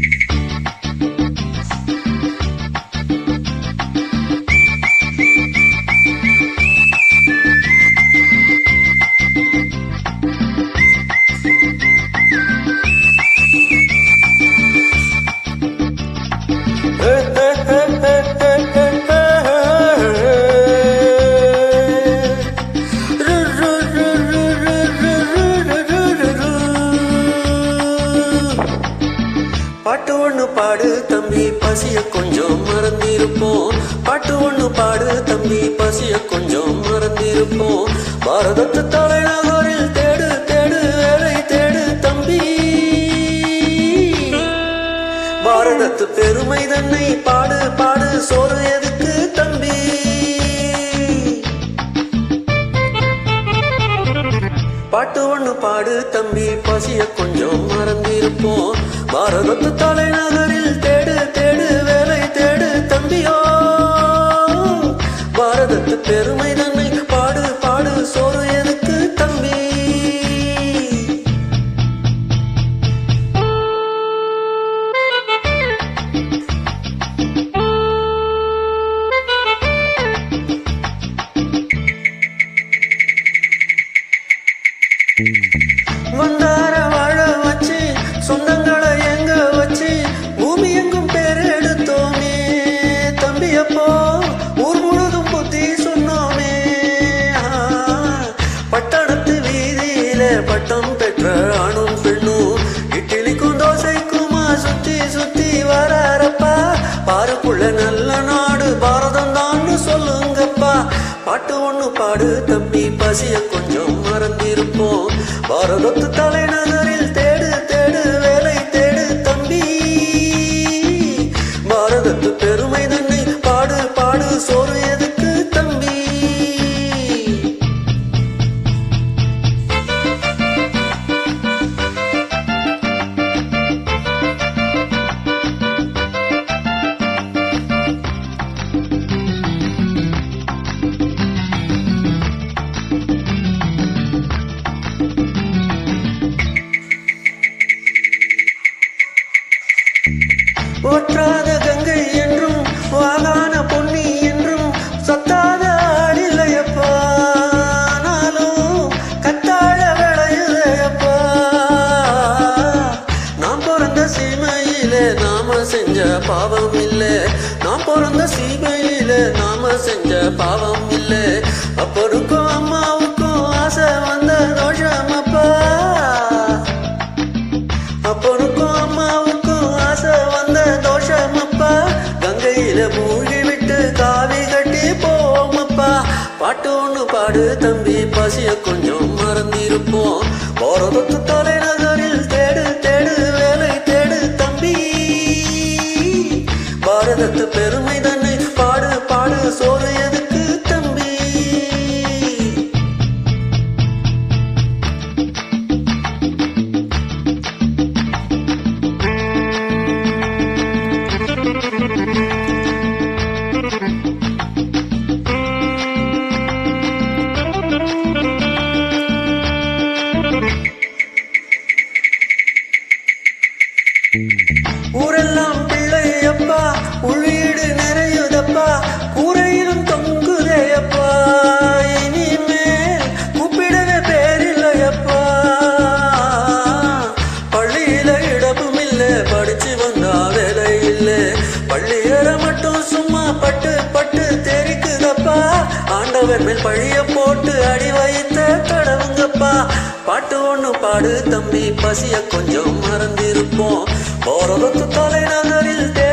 Música ஒண்ணு பாடு தம்பி பசிய கொஞ்சம் மறந்திருப்போம். பாட்டு ஒண்ணு பாடு தம்பி பசிய கொஞ்சம் மறந்திருப்போம். பாரதத்து தலைநகரில் தேடு தேடு வேலை தேடு தம்பி. பாரதத்து பெருமை தன்னை பாடு பாடு சோறு எதுக்கு தம்பி? பாட்டு ஒண்ணு பாடு தம்பி பசிய கொஞ்சம் மறந்திருப்போம். பாரதத்து தலை பெருமை தன்னை பாடு பாடு சோறு எதுக்கு தம்பி? வந்த பட்டம் பெற்ற ஆணும் பெண்ணும் இட்லிக்கும் தோசைக்குமா சுத்தி சுத்தி வராரப்பா. பாருக்குள்ள நல்ல நாடு பாரதம் தான் சொல்லுங்கப்பா. பாட்டு ஒண்ணு பாடு தம்பி பசிய கொஞ்சம் மறந்திருப்போம். பாரதத்து தலை போற்றாத கங்கை என்றும் வாகான பொன்னி என்றும் சத்தாத ஆளில்லையப்பா நாளும் கத்தாழ விளையுதையப்பா நாம் பிறந்த சீமையிலே நாம செஞ்ச பாவம் இல்லை நாம் பிறந்த சீமையிலே நாம செஞ்ச பாவம் இல்லை அப்பொழுது பாட்டு ஒண்ணு பாடு தம்பி. ஊரெல்லாம் பிள்ளை அப்பா உள்ளீடு நிறையுதப்பா. கூரையிலும் தொங்குதே அப்பா. இனிமேல் கூப்பிடவே பேரில்லையப்பா. பள்ளியில இடமும் இல்ல படிச்சு வந்தா வேலை இல்ல. பள்ளியற மட்டும் சும்மா பட்டு பட்டு தெரிக்குதப்பா. ஆண்டவர் மேல் பழிய போட்டு பாடு தம்பி பசிய கொஞ்சம் மறந்திருப்போம். பாரதத்து தலைநகரில் தே